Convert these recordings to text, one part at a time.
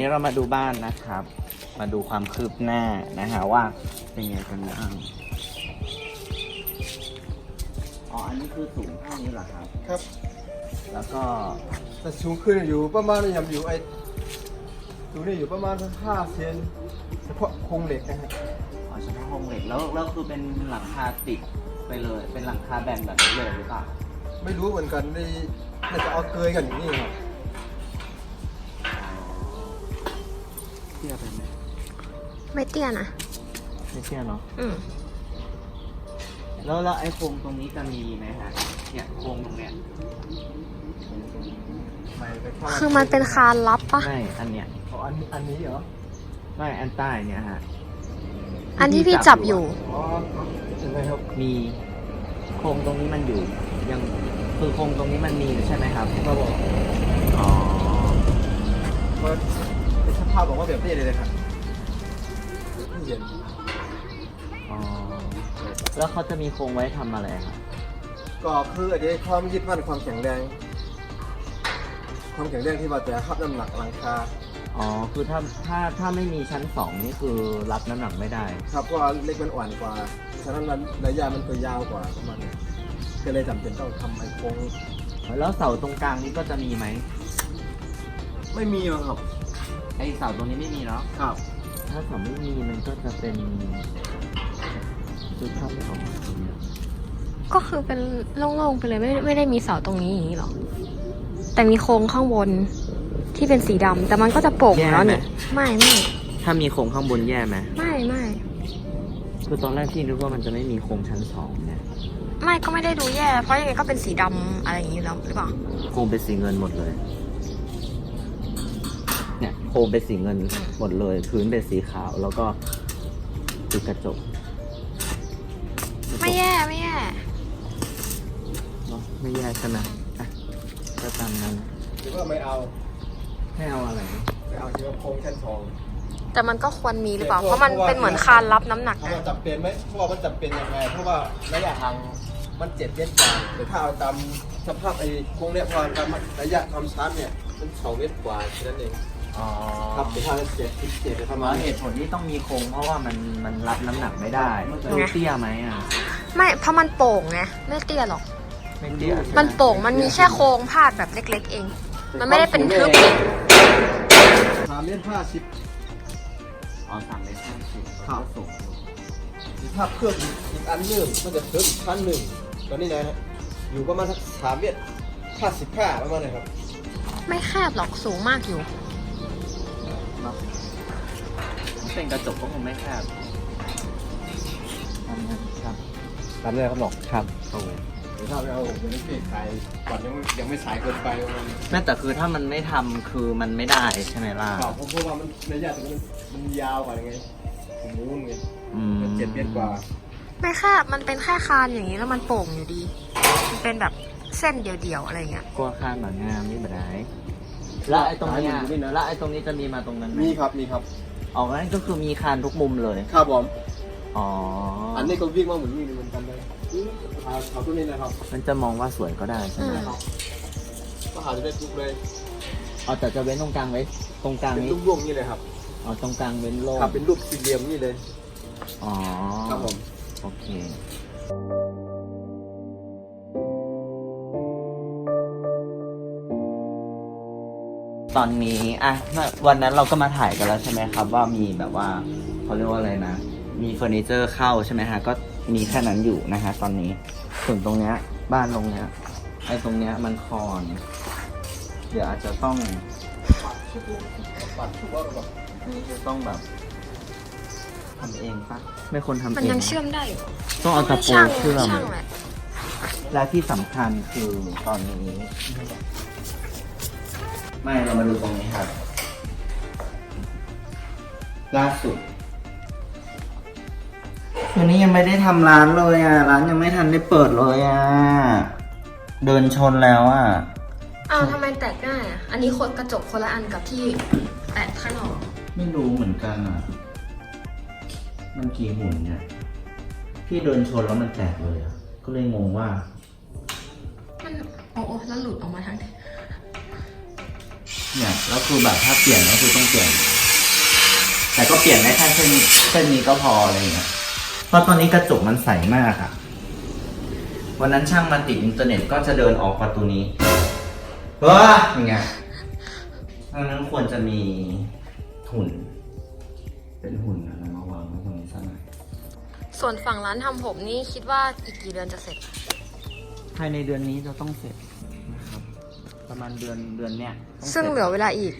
นี้เรามาดูบ้านนะครับ มาดูความคืบหน้านะฮะว่าเป็นไงกันบ้างอ๋ออันนี้คือสูงเท่านี้เหรอครับ ครับแล้วก็แต่สูงขึ้นอยู่ประมาณยำอยู่ไอ้สูงนี่อยู่ประมาณสักห้าเซนเฉพาะโครงเหล็กนะฮะอ๋อเฉพาะโครงเหล็กแล้วแล้วคือเป็นหลังคาติดไปเลย เป็นหลังคาแบนแบบนี้เลยหรือเปล่าไม่รู้เหมือนกันนี่น่าจะเอาเกยกันอย่างนี้ครับ เตี้ยไปไหมไม่เตี้ยนะ ไม่เตี้ยเนาะอืมแล้วแล้วไอ้โครงตรงนี้จะมีไหมฮะเนี่ยโครงตรงเนี้ยไม่ไปเข้าคือมันเป็นคานลับปะไม่อันเนี้ยอ๋ออันอันนี้เหรอไม่อันใต้เนี่ยฮะอันที่พี่จับอยู่อ๋อใช่ไหมครับมีโครงตรงนี้มันอยู่ ยังคือโครงตรงนี้มันมีอยู่ใช่ไหมครับครับผมอ๋อก็เป็นสภาพบอกว่าแบบนี้เลยนะครับเย็นอ๋อ แล้วเขาจะมีโครงไว้ทำอะไรครับก็คืออันนี้ความยึดมั่นความแข็งแรง ความแข็งแรงที่ว่าจะรับน้ำหนักหลังคาอ๋อ คือถ้าถ้าถ้าไม่มีชั้นสองนี่คือรับน้ำหนักไม่ได้ ครับเพราะว่าเล็กมันอ่อนกว่าฉะนั้นมันระยะมันตัวยาวกว่าประมาณนี้ก็เลยจำเป็นต้องทำไอ้โครงแล้วเสาตรงกลางนี้ก็จะมีไหม ไม่มีหรอกครับ ไอเสาตรงนี้ไม่มีเนาะครับ ถ้าเสาไม่มีมันก็จะเป็นจุดเข้าไม่ออกตรงเนี้ยก็คือเป็นโล่งๆไปเลยไม่ไม่ได้มีเสาตรงนี้อย่างนี้หรอ แต่มีโครงข้างบนที่เป็นสีดำแต่มันก็จะโป่งอยู่แล้วนี่ไม่ไม่ถ้ามีโครงข้างบนแย่ไหมไม่ไม่คือตอนแรกที่นึกว่ามันจะไม่มีโครงชั้นสองเนี่ยไม่ก็ไม่ได้ดูแย่ เพราะยังไงก็เป็นสีดำอะไรอย่างนี้อยู่แล้วหรือเปล่า โครงเป็นสีเงินหมดเลยเนี่ย โครงเป็นสีเงินหมดเลย พื้นเป็นสีขาวแล้วก็ติดกระจกไม่แย่ไม่แย่เนอะไม่แย่ใช่ไหมอะก็ตามนั้นหรือว่าไม่เอาให้เอาอะไร ไม่เอาที่ว่าโครงชั้นสองแต่มันก็ควรมีหรือเปล่า เพราะมันเป็นเหมือนคานรับน้ำหนักถามนะว่าจำเป็นไหมเพราะว่ามันจำเป็นยังไง เพราะว่าระยะทางมันเจ็ดเมตรกว่าแต่ถ้าเอาตามสภาพไอ้โครงเนี่ยพอตามระยะความชันเนี่ยมันสองเมตรกว่าแค่นั้นเอง อ๋อครับแต่ถ้าเจ็ดเจ็ดจะประเพมาณราะเหตุผลที่ต้องมีโครงเพราะว่ามันมันรับน้ำหนักไม่ได้ดูเตี้ยไหมอะไม่เพราะมันโป่งไงไม่เตี้ยหรอก ไม่เตี้ยใช่ไหมันโป่งมันมีแค่โครงพาดแบบเล็ก ๆ เอง มันไม่ได้เป็นทึบสามเมตรห้าสิบอ๋อสามเมตรห้าสิบครับสูงถ้าเพิ่มอีกอันหนึ่งมันจะเพิ่มอีกชั้นหนึ่งตอนนี้นะฮะอยู่ประมาณสักสามเมตรห้าสิบห้าประมาณนี้ครับ ไม่แคบหรอกสูงมากอยู่ เนาะเป็นกระจกก็คงไม่แคบครับตามนี้ครับหนอกครับโอ้ถ้าไม่เอายังไม่เปลี่ยนใครก่อนยังยังไม่สายเกินไปประมาณนี้แม่แต่คือถ้ามันไม่ทำคือมันไม่ได้ใช่ไหมล่ะครับเพราะว่ามันระยะตรงนี้มันยาวกว่าไงผมรู้ไงอืมมันเจ็ดเมตรกว่าไม่แคบมันเป็นแค่คานอย่างนี้แล้วมันโป่งอยู่ดี มันเป็นแบบเส้นเดียวๆอะไรเงี้ยกลัวข้างหนังงามนี่แบบไหน แล้วไอ้ตรงเนี้ยแล้วไอ้ตรงนี้จะมีมาตรงนั้นไหมมีครับมีครับออกนั้นก็คือมีคานทุกมุมเลย ครับผมอ๋ออัอันนี้ก็วิ่งมาเหมือนวิ่งเหมือนกันเลยเอาเอาตัวนี้นะครับมันจะมองว่าสวยก็ได้ใช่ไหมอืมก็หาจะได้ทุกเลยเอาแต่จะเว้นตรงกลางไว้ตรงกลางเป็นนี้รูปร่วงนี่เลยครับเอาตรงกลางเว้นโล่งครับเป็นรูปสี่เหลี่ยมนี่เลยอ๋อครับผม โอเค ตอนนี้อะวันนั้นเราก็มาถ่ายกันแล้วใช่ไหมครับ ว่ามีแบบว่าเขาเรียกว่าอะไรนะ มีเฟอร์นิเจอร์เข้าใช่ไหมฮะก็มีแค่นั้นอยู่นะฮะตอนนี้ส่วนตรงเนี้ยบ้านตรงเนี้ยไอ้ตรงเนี้ยมันคอน เดี๋ยวอาจจะต้องปัดชุบว่าแบบจะต้องแบบทำเองปะไม่คนทำเองมันยังหรอเชื่อมได้อยู่ต้องเอาตะปูช่างเชื่อมช่างแหละและที่สำคัญคือตอนนี้ ไม่เรามาดูตรงนี้ครับ ล่าสุดคืนนี้ยังไม่ได้ทำร้านเลยอะ ร้านยังไม่ทันได้เปิดเลยอะ เดินชนแล้วอะ อ้าวทำไมแตกง่ายอะ อันนี้คนกระจกคนละอันกับที่แตกข้างนอกไม่รู้เหมือนกันอะ มันกี่หมุนเนี่ย พี่เดินชนแล้วมันแตกเลยอะ ก็เลยงงว่า มันโอ้โอ้แล้วหลุดออกมาทั้งที เนี่ยแล้วคือแบบถ้าเปลี่ยนก็คือต้องเปลี่ยน แต่ก็เปลี่ยนได้แค่เส้นเส้นนี้ก็พออะไรเงี้ยเพราะตอนนี้กระจกมันใสมากอะวันนั้นช่างมาติดอินเทอร์เน็ตก็จะเดินออกประตูนี้เฮ้ยอย่างเงี้ยดังนั้นควรจะมีหุ่น เป็นหุ่นอะไรมาวางไว้ตรงนี้สักหน่อยส่วนฝั่งร้านทำผมนี่คิดว่าอีกกี่เดือนจะเสร็จ ภายในเดือนนี้จะต้องเสร็จนะครับ ประมาณเดือนเดือนเนี้ยซึ่งเหลือเวลาอีก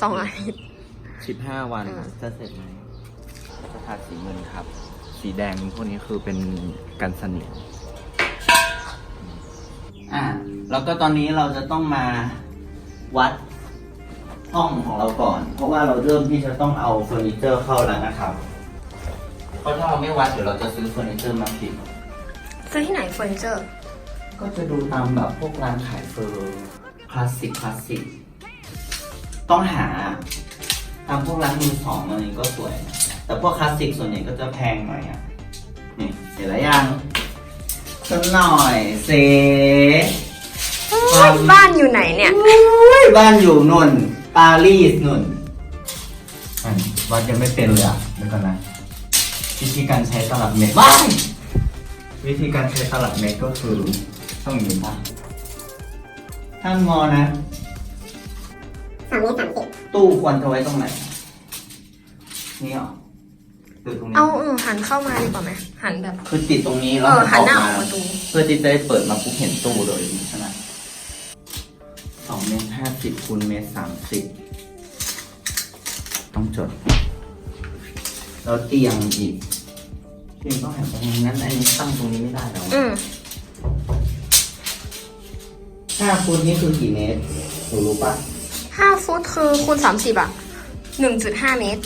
สองอาทิตย์ สิบห้าวันอืมจะเสร็จไหมจะทาสีเงินครับ สีแดงพวกนี้คือเป็นกันสนิมอะแล้วก็ตอนนี้เราจะต้องมาวัดห้องของเราก่อน เพราะว่าเราเริ่มที่จะต้องเอาเฟอร์นิเจอร์เข้าแล้วนะครับเพราะถ้าเราไม่วัดเดี๋ยวเราจะซื้อเฟอร์นิเจอร์มาผิด ซื้อที่ไหนเฟอร์นิเจอร์ ก็จะดูตามแบบพวกร้านขายเฟอร์คลาสสิกคลาสสิกต้องหาตามพวกร้านมือสองอะไรก็สวยนะแต่พวกคลาสสิกส่วนใหญ่ก็จะแพงหน่อยอะนี่เสร็จแล้วยังสักหน่อยเซครับบ้านอยู่ไหนเนี่ย บ้านอยู่นนปารีสนนอันวัดยังไม่เป็นเลยอะเดี๋ยวก่อนนะ วิธีการใช้ตลับเมตรว้ายวิธีการใช้ตลับเมตรก็คือ ต้องอย่างนี้ป่ะถ้างอนะสามเมตรสามสิบตู้ควรจะไว้ตรงไหน นี่เหรอหรือตรงนี้ เอาเออหันเข้ามาดีกว่าไหมหันแบบ คือติดตรงนี้เอแล้วอมันหัอนอกหน้าอมาอกประตู เพื่อที่จะได้เปิดมาปุ๊บเห็นตู้เลยใช่ไหมสองเมตรห้าสิบคูณเมตรสามสิบต้องจด แล้วเตียงอีกเตียงต้องหันตรงนี้งั้น อันนี้ตั้งตรงนี้ไม่ได้แล้วอืม ห้าฟุตนี่คือกี่เมตรหนูรู้ปะห้าฟุตคือคูณสามสิบอะหนึ่งจุดห้าเมตร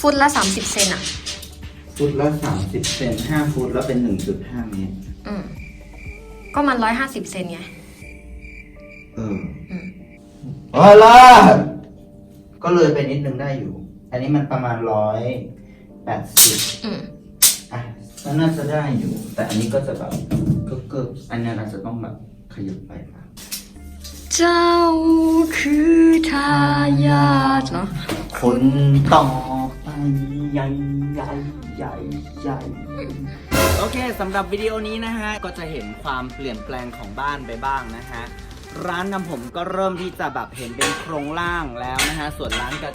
ฟุตละสามสิบเซนอะฟุตละสามสิบเซนห้าฟุตแล้วเป็นหนึ่งจุดห้าเมตร อืม ก็มันร้อยห้าสิบเซนไง เอออืมโอ้ล่ะก็เลยไปนิดนึงได้อยู่ อันนี้มันประมาณร้อยแปดสิบอืม อะ ก็น่าจะได้อยู่ แต่อันนี้ก็จะแบบกึกกึกๆอันเนี้ยเราจะต้องแบบขยับไปนะเจ้าคือทายาทเนาะคนต่อไปใหญ่ใหญ่ใหญ่ใหญ่โอเคสำหรับวิดีโอนี้นะฮะ ก็จะเห็นความเปลี่ยนแปลงของบ้านไปบ้างนะฮะ ร้านทำผมก็เริ่มที่จะแบบเห็นเป็นโครงล่างแล้วนะฮะ ส่วนร้านกระ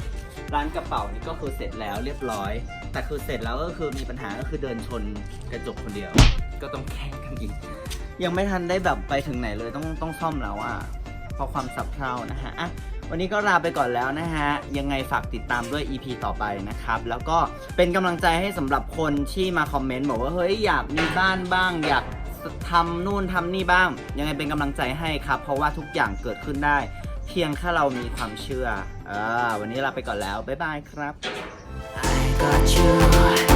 ร้านกระเป๋านี่ก็คือเสร็จแล้วเรียบร้อย แต่คือเสร็จแล้วก็คือมีปัญหาก็คือเดินชนกระจกคนเดียว ก็ต้องแข่งกันอีก ยังไม่ทันได้แบบไปถึงไหนเลยต้องต้องซ่อมแล้วอะเพราะความสับเพร่านะฮะอะวันนี้ก็ลาไปก่อนแล้วนะฮะ ยังไงฝากติดตามด้วย EP ต่อไปนะครับ แล้วก็เป็นกำลังใจให้สำหรับคนที่มาคอมเมนต์บอกว่าเฮ้ยอยากมีบ้านบ้าง อยากทำนู่นทำนี่บ้าง ยังไงเป็นกำลังใจให้ครับ เพราะว่าทุกอย่างเกิดขึ้นได้ เพียงแค่เรามีความเชื่ออ่าวันนี้ลาไปก่อนแล้ว บ๊ายบายครับ I got you, you